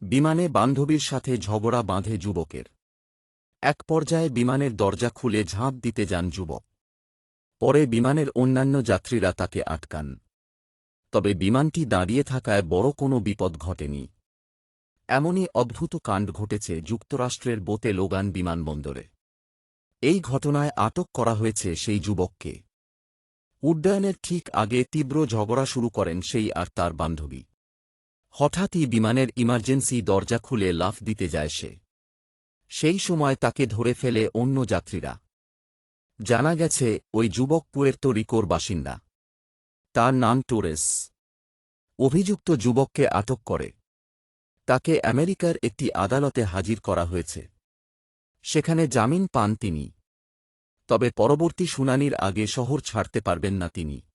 বিমানে বান্ধবীর সাথে ঝগড়া বাঁধে যুবকের। এক পর্যায়ে বিমানের দরজা খুলে ঝাঁপ দিতে যান যুবক। পরে বিমানের অন্যান্য যাত্রীরা তাকে আটকান। তবে বিমানটি দাঁড়িয়ে থাকায় বড় কোনো বিপদ ঘটেনি। এমনই অদ্ভুত কাণ্ড ঘটেছে যুক্তরাষ্ট্রের বোতে লোগান বিমানবন্দরে। এই ঘটনায় আটক করা হয়েছে সেই যুবককে। উড্ডয়নের ঠিক আগে তীব্র ঝগড়া শুরু করেন সেই আর তার বান্ধবী। হঠাৎই বিমানের ইমার্জেন্সি দরজা খুলে লাফ দিতে যায় সে। সেই সময় তাকে ধরে ফেলে অন্য যাত্রীরা। জানা গেছে, ওই যুবক পুয়ের্তো রিকোর বাসিন্দা। তার নাম টোরেস। অভিযুক্ত যুবককে আটক করে। তাকে আমেরিকার একটি আদালতে হাজির করা হয়েছে। সেখানে জামিন পান তিনি। তবে পরবর্তী শুনানির আগে শহর ছাড়তে পারবেন না তিনি।